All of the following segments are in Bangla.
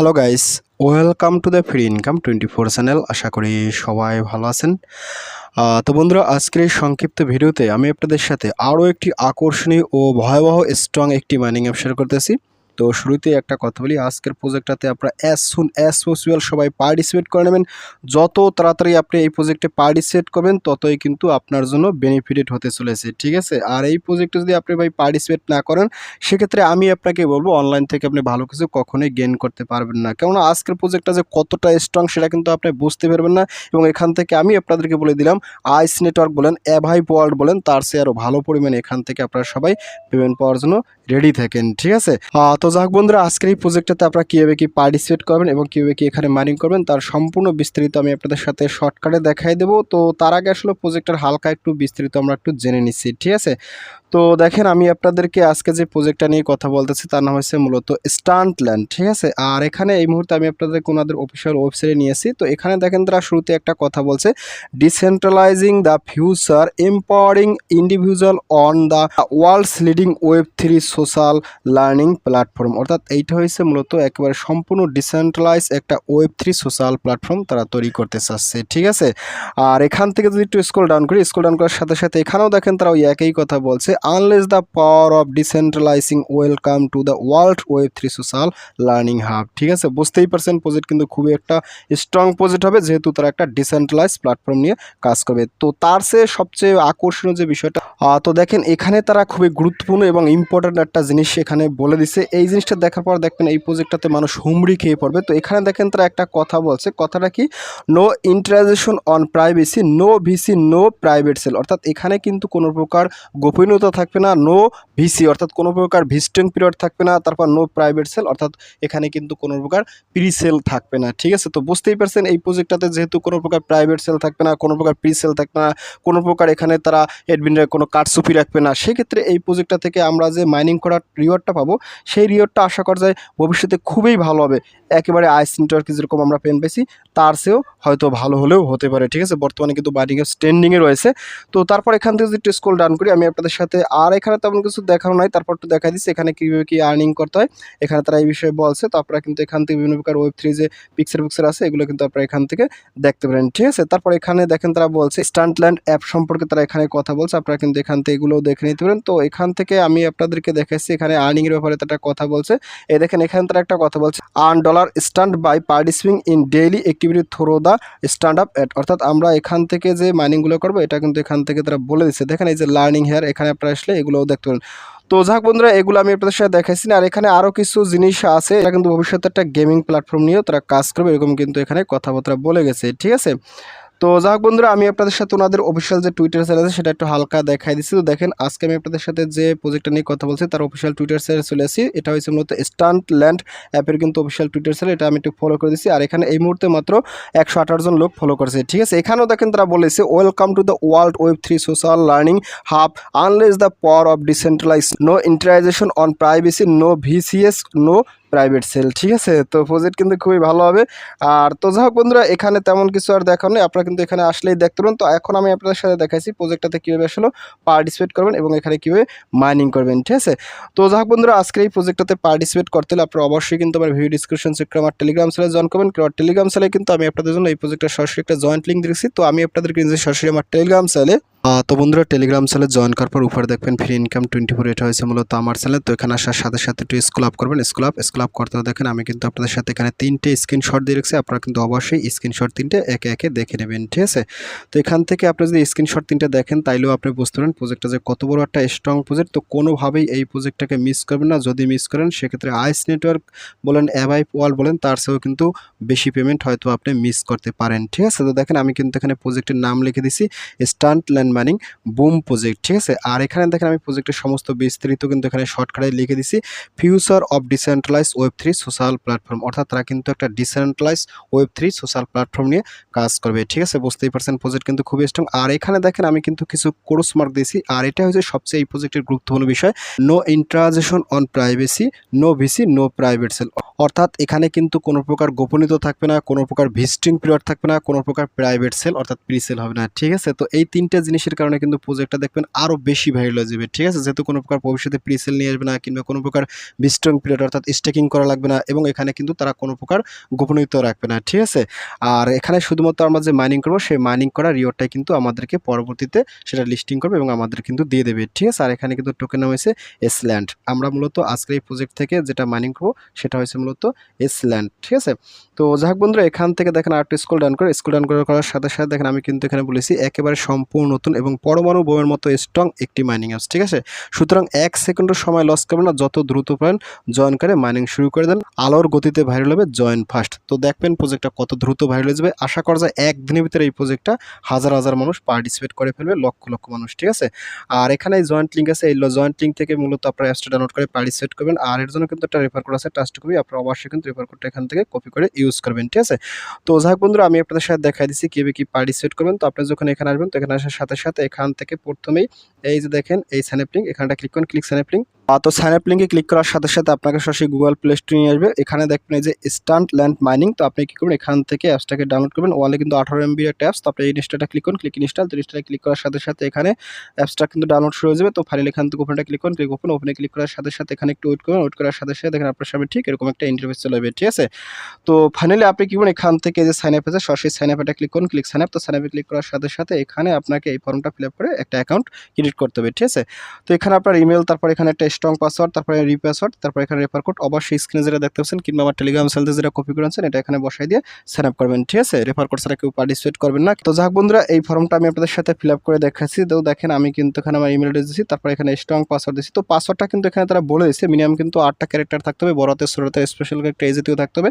Hello guys welcome to the free income twenty four channel আশা করি সবাই ভালো আছেন। তো বন্ধুরা, আজকের এই সংক্ষিপ্ত ভিডিওতে আমি আপনাদের সাথে আরও একটি আকর্ষণীয় ও ভয়াবহ স্ট্রং একটি মাইনিং অ্যাপ শেয়ার করতেছি। তো শুরুতে একটা কথা বলি, আজকের প্রজেক্টটাতে আপনারা অ্যাজ সুন অ্যাজ পসিবল সবাই পার্টিসিপেট করে নেবেন। যত তাড়াতাড়ি আপনি এই প্রজেক্টে পার্টিসিপেট করবেন, ততই কিন্তু আপনার জন্য বেনিফিটেড হতে চলেছে, ঠিক আছে? আর এই প্রজেক্টে যদি আপনি ভাই পার্টিসিপেট না করেন, সেক্ষেত্রে আমি আপনাকে বলব অনলাইন থেকে আপনি ভালো কিছু কখনোই গেন করতে পারবেন না। কেননা আজকের প্রজেক্টটা যে কতটা স্ট্রং সেটা কিন্তু আপনি বুঝতে পারবেন না এবং এখান থেকে আমি আপনাদেরকে বলে দিলাম আইস নেটওয়ার্ক বলেন অ্যাভাই ওয়ার্ল্ড বলেন, তার চেয়ে আরও ভালো পরিমাণে এখান থেকে আপনারা সবাই পেমেন্ট পাওয়ার জন্য রেডি থাকেন, ঠিক আছে? তো যাক বন্ধুরা, আজকের এই প্রজেক্টটাতে আপনারা কীভাবে কি পার্টিসিপেট করবেন এবং কীভাবে কি এখানে মাইনিং করবেন, তার সম্পূর্ণ বিস্তারিত আমি আপনাদের সাথে শর্টকাটে দেখাই দেবো। তো তার আগে আসলে প্রজেক্টের হালকা একটু বিস্তারিত আমরা একটু জেনে নিচ্ছি, ঠিক আছে? তো দেখেন আমি আপনাদেরকে আজকে যে প্রজেক্টটা নিয়ে কথা বলতেছি, তার নাম হচ্ছে মূলত স্টান্টল্যান্ড ঠিক আছে? আর এখানে এই মুহূর্তে আমি আপনাদেরকে ওনাদের অফিসিয়াল ওয়েবসাইটে নিয়েছি তো এখানে দেখেন তারা শুরুতে একটা কথা বলছে decentralising the future empowering individual on the world's leading web three social learning platform অর্থাৎ এইটা হয়েছে মূলত একেবারে সম্পূর্ণ ডিসেন্ট্রালাইজ একটা ওয়েব থ্রি সোশ্যাল প্ল্যাটফর্ম তারা তৈরি করতে চাচ্ছে, ঠিক আছে? আর এখান থেকে যদি একটু স্ক্রল ডাউন করি স্ক্রল ডাউন করার সাথে সাথে এখানেও দেখেন তারা ওই একই কথা বলছে unleash the power of decentralising welcome to the world web three social learning hub ঠিক আছে? বুঝতেই পারছেন প্রজেক্ট কিন্তু খুবই একটা স্ট্রং প্রজেক্ট হবে, যেহেতু তারা একটা ডিসেন্ট্রালাইজ প্ল্যাটফর্ম নিয়ে কাজ করবে। তো তার চেয়ে সবচেয়ে আকর্ষণীয় যে বিষয়টা তো দেখেন, এখানে তারা খুবই গুরুত্বপূর্ণ এবং ইম্পর্ট্যান্ট একটা জিনিস এখানে বলে দিছে। এই জিনিসটা দেখার পর দেখবেন, এই প্রজেক্টটাতে মানুষ হুমড়ি খেয়ে পড়বে। তো এখানে দেখেন, তারা একটা কথা বলছে, কথাটা কি? No intrusion on privacy no VC no private sale অর্থাৎ এখানে কিন্তু কোনো প্রকার গোপনীয়তা থাকবে না নো ভিসি অর্থাৎ কোনো প্রকার ভিস্টিং পিরিয়ড থাকবে না, তারপর নো প্রাইভেট সেল অর্থাৎ এখানে কিন্তু কোনো প্রকার প্রি সেল থাকবে না, ঠিক আছে? তো বুঝতেই পারছেন এই প্রজেক্টটাতে যেহেতু কোনো প্রকার প্রাইভেট সেল থাকবে না, কোনো প্রকার প্রি সেল থাকবে না, কোনো প্রকার এখানে তারা এডমিনের কোনো কারসুপি রাখবে না, সেক্ষেত্রে এই প্রজেক্টটা থেকে আমরা যে মাইনিং করার রিওয়ার্ডটা পাবো, সেই রিওয়ার্ডটা আশা করা যায় ভবিষ্যতে খুবই ভালো হবে। একেবারে আইস নেটওয়ার্কে যেরকম আমরা পেন পেয়েছি, তার চেয়েও হয়তো ভালো হলেও হতে পারে, ঠিক আছে? বর্তমানে কিন্তু বাইডিংয়ে স্ট্যান্ডিংয়ে রয়েছে। তো তারপর এখান থেকে যদি স্কোল ডাউন করি, আমি আপনাদের সাথে আর এখানে তেমন কিছু দেখানো নাই, তারপর একটু দেখা দিচ্ছি এখানে কীভাবে কি আর্নিং করতে হয়। এখানে তারা এই বিষয়ে বলছে, তো আপনারা কিন্তু এখান থেকে বিভিন্ন প্রকার ওয়েব থ্রি যে পিকচার পিকচার আছে, এগুলো কিন্তু আপনারা এখান থেকে দেখতে পারেন, ঠিক আছে? তারপর এখানে দেখেন তারা বলছে স্টান্টল্যান্ড অ্যাপ সম্পর্কে তারা এখানে কথা বলছে, আপনারা কিন্তু এখান থেকে এগুলোও দেখে নিতে পারেন। তো এখান থেকে আমি আপনাদেরকে দেখাচ্ছি এখানে আর্নিংয়ের ব্যাপারে তারা কথা বলছে। এই দেখেন, এখানে তারা একটা কথা বলছে earn dollar stunt by participating in daily activity through the stand up at অর্থাৎ আমরা এখান থেকে যে মাইনিংগুলো করব, এটা কিন্তু এখান থেকে তারা বলে দিচ্ছে। দেখেন, এই যে লার্নিং হেয়ার এখানে আপনারা আসলে এগুলোও দেখতে পারেন। তো যাক বন্ধুরা, এগুলো আমি আপনাদের সাথে দেখাইছি আর এখানে আরও কিছু জিনিস আছে এটা কিন্তু ভবিষ্যতে একটা গেমিং প্ল্যাটফর্ম নিয়েও তারা কাজ করবে, এরকম কিন্তু এখানে কথাবার্তা বলে গেছে, ঠিক আছে? তো যাক বন্ধুরা, আমি আপনাদের সাথে ওনাদের অফিসিয়াল যে টুইটার চ্যানেল আছে, সেটা একটু হালকা দেখাই দিচ্ছি। তো দেখেন, আজকে আমি আপনাদের সাথে যে প্রজেক্টটা নিয়ে কথা বলছি, তার অফিসিয়াল টুইটার চ্যানেল চলে আসি। এটা হচ্ছে মূলত স্টান্ট ল্যান্ড অ্যাপের কিন্তু অফিসিয়াল টুইটার চ্যানেল এটা আমি একটু ফলো করে দিচ্ছি। আর এখানে এই মুহূর্তে মাত্র একশো আঠারো জন লোক ফলো করেছে। ঠিক আছে, এখানেও দেখেন তারা বলেছে welcome to the world web three social learning hub unleash the power of decentralise no intrusion on privacy no VCs no private sale ঠিক আছে? তো প্রজেক্ট কিন্তু খুবই ভালো হবে। আর তো যাই হোক বন্ধুরা এখানে তেমন কিছু আর দেখানো নেই আপনারা কিন্তু এখানে আসলেই দেখতে পারেন তো এখন আমি আপনাদের সাথে দেখাইছি প্রজেক্টটাতে কীভাবে আসলে পার্টিসিপেট করবেন এবং এখানে কীভাবে মাইনিং করবেন ঠিক আছে? তো যাই হোক বন্ধুরা আজকে এই প্রজেক্টটাতে পার্টিসিপেট করতে হলে আপনারা অবশ্যই কিন্তু আমার ভিডিও ডিসক্রিপশন সেক্টর আমার টেলিগ্রাম চ্যানেলে জয়েন করবেন। কারণ টেলিগ্রাম চ্যানেলে কিন্তু আমি আপনাদের জন্য এই প্রজেক্টের সরাসরি একটা জয়েন্ট লিঙ্ক দিয়েছি। তো আমি আপনাদেরকে নিজে সরাসরি আমার টেলিগ্রাম আহ, তো বন্ধুরা টেলিগ্রাম চ্যানেলে জয়েন করার পর উপরে দেখবেন ফ্রি ইনকাম টোয়েন্টি ফোর এটা হয়েছে মূলত আমার চ্যানেল তো এখানে আসার সাথে সাথে একটু স্কুল আপ করবেন। স্কুল আপ স্কুল আপ করতে দেখেন, আমি কিন্তু আপনাদের সাথে এখানে তিনটে স্ক্রিনশট দিয়ে রেখেছি। আপনারা কিন্তু অবশ্যই স্ক্রিনশট তিনটে একে একে দেখে নেবেন, ঠিক আছে? তো এখান থেকে আপনি যদি স্ক্রিনশট তিনটে দেখেন, তাইলেও আপনি বুঝতে পারেন প্রজেক্টটা যে কত বড় একটা স্ট্রং প্রজেক্ট তো কোনোভাবেই এই প্রজেক্টটাকে মিস করবেন না। যদি মিস করেন, সেক্ষেত্রে আইস নেটওয়ার্ক বলেন অ্যাভাই ওয়াল বলেন, তার চেয়েও কিন্তু বেশি পেমেন্ট হয়তো আপনি মিস করতে পারেন, ঠিক আছে? তো দেখেন, আমি কিন্তু এখানে প্রজেক্টের নাম লিখে দিছি stunt land mining boom project ঠিক আছে? আর এখানে দেখেন, আমি প্রজেক্টের সমস্ত বিস্তারিত কিন্তু এখানে শর্টকাটে লিখে দিছি future of decentralise web three social platform অর্থাৎ তারা কিন্তু একটা decentralise web three social platform নিয়ে কাজ করবে। ঠিক আছে? বুঝতেই পারছেন প্রজেক্ট কিন্তু খুবই স্ট্রং আর এখানে দেখেন, আমি কিন্তু কিছু কোর্স মার্ক দিয়েছি। আর এটা হচ্ছে সবচেয়ে এই প্রজেক্টের গুরুত্বপূর্ণ বিষয়। No intrusion on privacy no VC no private sale অর্থাৎ এখানে কিন্তু কোনো প্রকার গোপনীয়তা থাকবে না, কোনো প্রকার ভিজিটিং পিরিয়ড থাকবে না, কোনো প্রকার প্রাইভেট সেল অর্থাৎ প্রি সেল হবে না। ঠিক আছে? তো এই তিনটে জিনিসের কারণে কিন্তু প্রজেক্টটা দেখবেন আরও বেশি ভাইরাল হয়ে যাবে। ঠিক আছে? যেহেতু কোনো প্রকার ভবিষ্যতে প্রি সেল নিয়ে আসবে না, কিংবা কোনো প্রকার ভিজিটিং পিরিয়ড অর্থাৎ স্টেকিং চেকিং করা লাগবে না এবং এখানে কিন্তু তারা কোনো প্রকার গোপনীয়তা রাখবে না, ঠিক আছে? আর এখানে শুধুমাত্র আমরা যে মাইনিং করব, সেই মাইনিং করা রিওয়ার্ডটাই কিন্তু আমাদেরকে পরবর্তীতে সেটা লিস্টিং করবে এবং আমাদের কিন্তু দিয়ে দেবে, ঠিক আছে? আর এখানে কিন্তু টোকেন নাম হয়েছে এসল্যান্ড আমরা মূলত আজকের এই প্রজেক্ট থেকে যেটা মাইনিং করব, সেটা হয়েছে মূলত এসল্যান্ড ঠিক আছে? তো যাই হোক বন্ধুরা, এখান থেকে দেখেন আরেকটু স্কুল ডান করে স্কুল ডাউন করার সাথে সাথে দেখেন আমি কিন্তু এখানে বলেছি একেবারে সম্পূর্ণ নতুন এবং পরমাণু বোমের মতো স্ট্রং একটি মাইনিং অ্যাপস ঠিক আছে? সুতরাং এক সেকেন্ডের সময় লস করবেন না, যত দ্রুত পারেন জয়েন করে মাইনিং শুরু করে দেন। আলোর গতিতে ভাইরাল হবে জয়েন ফার্স্ট তো দেখবেন প্রজেক্টটা কত দ্রুত ভাইরাল যাবে। আশা করা যায় একদিনের ভিতরে এই প্রজেক্টটা হাজার হাজার মানুষ পার্টিসিপেট করে ফেলবে, লক্ষ লক্ষ মানুষ, ঠিক আছে? আর এখানে জয়েন্ট লিঙ্ক আছে, এই জয়েন্ট লিঙ্ক থেকে মূলত আপনারা অ্যাপসটা ডাউনলোড করে পার্টিসিপেট করবেন। আর এর জন্য কিন্তু একটা রেফার কোড আছে টাস্ট কপি আপনারা অবশ্যই কিন্তু রেফার কোডটা এখান থেকে কপি করে ইউজ করবেন, ঠিক আছে? তো যাই হোক বন্ধুরা, আমি আপনাদের সাথে দেখাই দিচ্ছি কীভাবে কি পার্টিসিপেট করবেন। তো আপনি যখন এখানে আসবেন, তো এখানে আসার সাথে সাথে এখান থেকে প্রথমেই এই যে দেখেন, এই স্যানেপ লিঙ্ক এখানটা ক্লিক করুন ক্লিক স্যানেপ লিঙ্ক তো স্যানেপ লিঙ্কে ক্লিক করার সাথে সাথে আপনাকে সরাসরি গুগল প্লে স্টোরে নিয়ে আসবে। এখানে দেখবেন এই যে স্টান্ট ল্যান্ড মাইনিং তো আপনি কি করবেন? এখান থেকে অ্যাপসটাকে ডাউনলোড করবেন। ওয়ালে কিন্তু আঠারো এমবির একটা অ্যাপস তো আপনি এই ইনস্টাটা ক্লিক করুন। ক্লিক ইনস্টল তো ইনস্টালে ক্লিক করার সাথে সাথে এখানে অ্যাপসটা কিন্তু ডাউনলোড শুরু হয়ে যাবে। তো ফাইল এখান থেকে ওপেনটা ক্লিক করুন। ক্লিক ওপেন ওপেনে ক্লিক করার সাথে সাথে এখানে একটু ওয়েট করুন। ওয়েট করার সাথে সাথে দেখেন আপনার সামনে ঠিক এরকম একটা ইন্টারফেস চলে যাবে, ঠিক আছে? তো ফাইনালি আপনি কি করবেন? এখান থেকে যে সাইন আপ আছে, সরাসরি সাইন আপটা ক্লিক করুন। ক্লিক সাইন আপ তো সাইন আপে ক্লিক করার সাথে সাথে এখানে আপনাকে এই ফর্মটা ফিল আপ করে একটা অ্যাকাউন্ট ক্রিয়েট করতে হবে, ঠিক আছে? তো এখানে আপনার ইমেল তারপর এখানে একটা স্ট্রং পাসওয়ার্ড তারপরে রিপাসওয়ার্ড তারপর এখানে রেফার কোড অবশ্যই স্ক্রিনে যেটা দেখতে পাচ্ছেন, কিংবা আমার টেলিগ্রাম সেলতে যেটা কপি করেছেন এটা এখানে বসাই দিয়ে সাইন আপ করবেন, ঠিক আছে? রেফার কোড ছাড়া কেউ পার্টিসিপেট করবেন না। তো যাক বন্ধুরা, এই ফর্মটা আমি আপনাদের সাথে ফিল আপ করে দেখাচ্ছি। তো দেখেন, আমি কিন্তু এখানে আমার ইমেল অ্যাড্রেস দিচ্ছি তারপর এখানে স্ট্রং পাসওয়ার্ড দিচ্ছি তো পাসওয়ার্ডটা কিন্তু এখানে তারা বলে দিচ্ছে মিনিমাম কিন্তু আটটা ক্যারেক্টার থাকতে হবে, বড়তে, ছোটতে স্পেশাল একটা এজিতেও থাকতে হবে।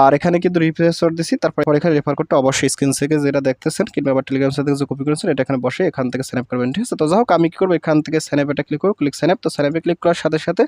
আর এখানে কিন্তু রিপ্রেসওয়ার্ড দিচ্ছি তারপর এখানে রেফার কোডটা অবশ্যই স্ক্রিন থেকে যেটা দেখতেছেন, কিংবা আবার টেলিগ্রাম সাথে যে কপি করেছেন, এটা এখানে বসে এখান থেকে সাইন আপ করবেন, ঠিক আছে? তো যাই হোক, আমি কি করব? এখান থেকে সাইন আপ এটা ক্লিক করব ক্লিক সাইন আপ তো সাইন আপে ক্লিক করার সাথে সাথে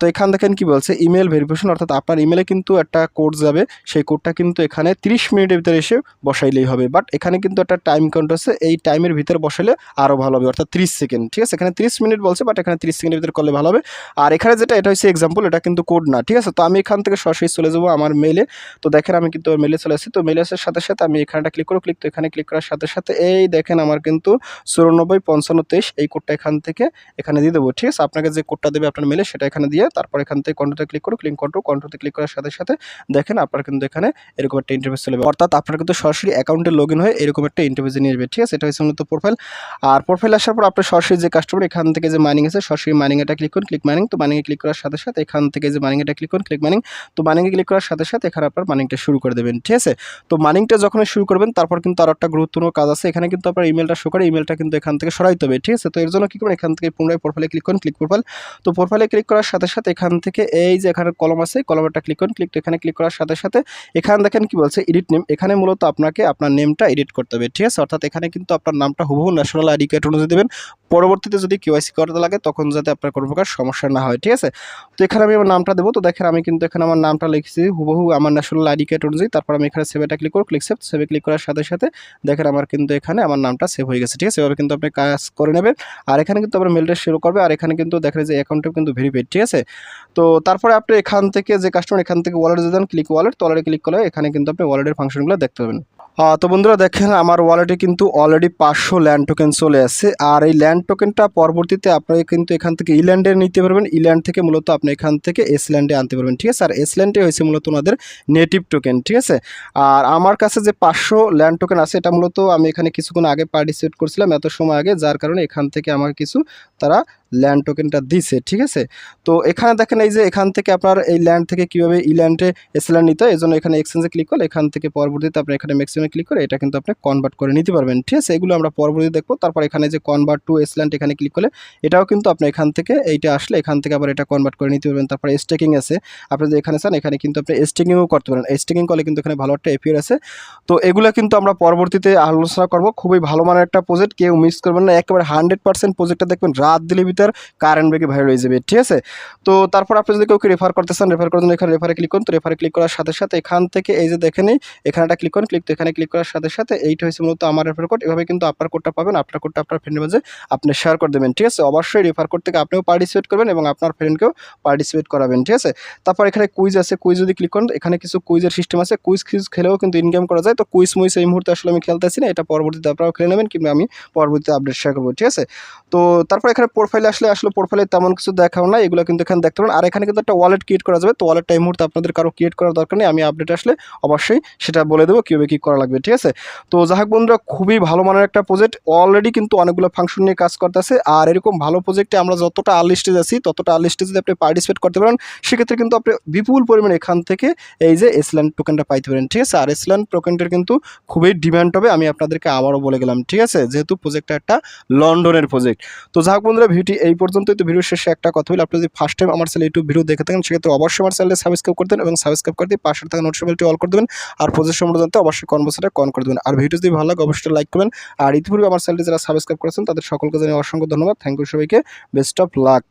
তো এখান দেখেন কি বলছে ইমেল ভেরিফিকেশন অর্থাৎ আপনার ইমেলে কিন্তু একটা কোড যাবে, সেই কোডটা কিন্তু এখানে 30 মিনিটের ভিতরে এসে বসাইলেই হবে। বাট এখানে কিন্তু একটা টাইম কাউন্ট আছে, এই টাইমের ভিতরে বসালে আরও ভালো হবে, অর্থাৎ 30 সেকেন্ড ঠিক আছে? এখানে 30 মিনিট বলছে বাট এখানে 30 সেকেন্ডের ভিতরে করলে ভালো হবে। আর এখানে যেটা, এটা হচ্ছে এক্সাম্পল এটা কিন্তু কোড না, ঠিক আছে? তো আমি এখান থেকে সরাসরি চলে যাব আমার মেলে তো দেখেন আমি কিন্তু মেলে চলে আসছি, তো মেলে আসার সাথে সাথে আমি এখানটা ক্লিক করব ক্লিক তো এখানে ক্লিক করার সাথে সাথে এই দেখেন আমার কিন্তু চুরানব্বই, পঞ্চান্ন, তেইশ, এই কোডটা এখান থেকে এখানে দিয়ে দেবো, ঠিক আছে? আপনাকে যে কোডটা দেবে আপনার মেলে সেটা এখানে দিয়ে তারপর এখান থেকে কন্ট্রোতে ক্লিক করো ক্লিক কন্ট্রো কন্ট্রোতে ক্লিক করার সাথে সাথে দেখেন আপনার কিন্তু এখানে এরকম একটা ইন্টারভিউ চলে অর্থাৎ আপনার কিন্তু সরাসরি অ্যাকাউন্টে লগ হয়ে এরকম একটা ইন্টারভিউ নিয়ে ঠিক আছে? এটা হচ্ছে মূলত প্রোফাইল আর প্রোফাইল আসার পর আপনার সরাসরি যে কাস্টমার এখান থেকে যে মাইনিং আছে, সরাসরি মাইনিং এটা ক্লিক করুন ক্লিক মাইনিং তো মাইনিংয়ে ক্লিক করার সাথে সাথে এখান থেকে যে মাইনিং এটা ক্লিক করুন ক্লিক মাইনিং তো মাইনিংয়ে ক্লিক করার সাথে সাথে এখানে আপনার মাইনিংটা শুরু করে দেবেন, ঠিক আছে? তো মাইনিংটা যখন শুরু করবেন, তারপর কিন্তু আর একটা গুরুত্বপূর্ণ কাজ আছে। এখানে কিন্তু আপনার ইমেলটা শো করে ইমেলটা কিন্তু এখান থেকে সরাইতে হবে, ঠিক আছে? তো এর জন্য কি করবেন? এখান থেকে পুনরায় প্রোফাইলে ক্লিক করুন ক্লিক প্রোফাইল তো প্রোফাইলে ক্লিক করার সাথে সাথে এখান থেকে এই যে এখানে কলম আছে কলমটা ক্লিক করুন ক্লিক এখানে ক্লিক করার সাথে সাথে এখানে দেখেন কি বলছে এডিট নেম এখানে মূলত আপনাকে আপনার নেমটা এডিট করতে হবে, ঠিক আছে? অর্থাৎ এখানে কিন্তু আপনার নামটা হুবহু ন্যাশনাল আইডি কার্ড অনুযায়ী দেবেন। পরবর্তীতে যদি কেওয়াইসি করতে লাগে, তখন যাতে আপনার কোনো প্রকার সমস্যা না হয়, ঠিক আছে? তো এখানে আমি আমার নামটা দেবো, তো দেখেন আমি কিন্তু এখানে আমার নামটা লিখেছি, হুবহু আমার ন্যাশনাল আইডি কার্ড অনুযায়ী, তারপর আমি এখানে সেভেটা ক্লিক করব ক্লিক সেভ সেভে ক্লিক করার সাথে সাথে দেখেন আমার কিন্তু এখানে আমার নামটা সেভ হয়ে গেছে, ঠিক আছে? এভাবে কিন্তু আপনি কাজ করে নেবেন। আর এখানে কিন্তু আপনার মেলটা শুরু করবে, আর এখানে কিন্তু দেখেন যে অ্যাকাউন্টটা কিন্তু ভেরিফাইড ঠিক আছে? তো তারপরে আপনি এখান থেকে যে কাস্টমার এখান থেকে ওয়ালেট দেন ক্লিক ওয়ালেট তো ওয়ালেটে ক্লিক করলে এখানে কিন্তু আপনি ওয়ালেটের ফাংশনগুলো দেখতে পাবেন। তো বন্ধুরা দেখেন, আমার ওয়ালেটে কিন্তু অলরেডি পাঁচশো ল্যান্ড টোকেন চলে আসছে। আর এই ল্যান্ড টোকেনটা পরবর্তীতে আপনারা কিন্তু এখান থেকে ইল্যান্ডে নিতে পারবেন। ইল্যান্ড থেকে মূলত আপনি এখান থেকে এস ল্যান্ডে আনতে পারবেন, ঠিক আছে? আর এস ল্যান্ডে হয়েছে মূলত ওনাদের নেটিভ টোকেন ঠিক আছে? আর আমার কাছে যে পাঁচশো ল্যান্ড টোকেন আছে, এটা মূলত আমি এখানে কিছুক্ষণ আগে পার্টিসিপেট করছিলাম এত সময় আগে, যার কারণে এখান থেকে আমার কিছু তারা ল্যান্ড টোকেনটা দিছে, ঠিক আছে? তো এখানে দেখেন, এই যে এখান থেকে আপনার এই ল্যান্ড থেকে কীভাবে ই ল্যান্ডে এস ল্যান্ড নিতে হয় এই জন্য এখানে এক্সচেঞ্জে ক্লিক করলে এখান থেকে পরবর্তীতে আপনি এখানে ম্যাক্সিমামে ক্লিক করে এটা কিন্তু আপনি কনভার্ট করে নিতে পারবেন। ঠিক আছে? এগুলো আমরা পরবর্তীতে দেখব। তারপর এখানে যে কনভার্ট টু এস ল্যান্ড এখানে ক্লিক করলে এটাও কিন্তু আপনি এখান থেকে এইটা আসলে এখান থেকে আবার এটা কনভার্ট করে নিতে পারবেন। তারপরে স্টেকিং আছে। আপনি যদি এখানে চান, এখানে কিন্তু আপনি স্টেকিংও করতে পারেন। স্টেকিং করলে কিন্তু এখানে ভালো একটা এপিআর আছে। তো এগুলো কিন্তু আমরা পরবর্তীতে আলোচনা করব। খুবই ভালো মানের একটা প্রজেক্ট কেউ মিস করবেন না। একেবারে হান্ড্রেড পার্সেন্ট প্রজেক্টটা দেখবেন রাত দিলে ভিতর কারেন্ট ব্রেকে ভাইরাল হয়ে যাবে। ঠিক আছে? তো তারপর আপনি যদি কাউকে রেফার করতে চান রেফার জন্য এখানে রেফারে ক্লিক করুন। তো রেফারে ক্লিক করার সাথে সাথে এখান থেকে এই যে দেখেন এখানে ক্লিক করুন। ক্লিক তো এখানে ক্লিক করার সাথে সাথে এইটা হয়েছে মূলত আমার রেফার কোড এভাবে কিন্তু আপনার কোডটা পাবেন আপনার কোডটা আপনার ফ্রেন্ডের মাঝে আপনি শেয়ার করে দেবেন, ঠিক আছে? অবশ্যই রেফার কোড থেকে আপনিও পার্টিসিপেট করবেন এবং আপনার ফ্রেন্ডকেও পার্টিসিপেট করাবেন, ঠিক আছে? তারপর এখানে কুইজ আছে কুইজ যদি ক্লিক করেন, এখানে কিছু কুইজের সিস্টেম আছে। কুইজ কুইজ খেলেও কিন্তু ইনকাম করা যায়। তো কুইজ মুইজ এই মুহূর্তে আসলে আমি খেলতেছি না, এটা পরবর্তীতে আপনারাও খেলে নেবেন, কিংবা আমি পরবর্তীতে আপডেট শেয়ার করব, ঠিক আছে? তো তারপর এখানে প্রোফাইলে আসলে আসলে প্রোফাইলে তেমন কিছু দেখাও না এগুলো কিন্তু এখানে দেখতে পারেন। আর এখানে কিন্তু একটা ওয়ালেট ক্রিয়েট করা যাবে। তো ওয়ালেটটা এই মুহূর্তে আপনাদের কারও ক্রিয়েট করার দরকার নেই। আমি আপডেট আসলে অবশ্যই সেটা বলে দেবো, কীভাবে কী করা লাগবে, ঠিক আছে? তো যাই হোক বন্ধুরা, খুবই ভালো মানের একটা প্রজেক্ট অলরেডি কিন্তু অনেকগুলো ফাংশন নিয়ে কাজ করতেছে। আর এরকম ভালো প্রজেক্টে আমরা যতটা আর্লি স্টেজ আছি ততটা আর্লি স্টেজে আপনি পার্টিসিপেট করতে পারেন, সেক্ষেত্রে কিন্তু আপনি বিপুল পরিমাণে এখান থেকে এই যে এসল্যান্ড টোকেনটা পাইতে পারেন, ঠিক আছে? আর এসল্যান্ড টোকেনটার কিন্তু খুবই ডিমান্ড হবে, আমি আপনাদেরকে আবারও বলে গেলাম, ঠিক আছে? যেহেতু প্রজেক্টটা একটা লন্ডনের প্রজেক্ট তো যাই হোক বন্ধুরা, ভিডিওটি এই পর্যন্তই। তো ভিডিও শেষে একটা কথা বলি, আপনি যদি ফার্স্ট টাইম আমার চ্যানেল ইউটিউব ভিডিও দেখে থাকেন, সেক্ষেত্রে অবশ্যই আমার চ্যানেলে সাবস্ক্রাইব করতেন এবং সাবস্ক্রাইব করে দিয়ে পাশে থাকা নোটিফিকেশনটি অল করে দেবেন। আর প্রজেক্ট সম্বন্ধে জানতে অবশ্যই কনভার্সেটে কন করে দেবেন। আর ভিডিও যদি ভালো লাগে, অবশ্যই লাইক করবেন। আর ইতিপূর্বে আমার চ্যানেলটি যারা সাবস্ক্রাইব করেছেন, তাদের সকলকে জানিয়ে অসংখ্য ধন্যবাদ। থ্যাংক ইউ সবাইকে। Best of luck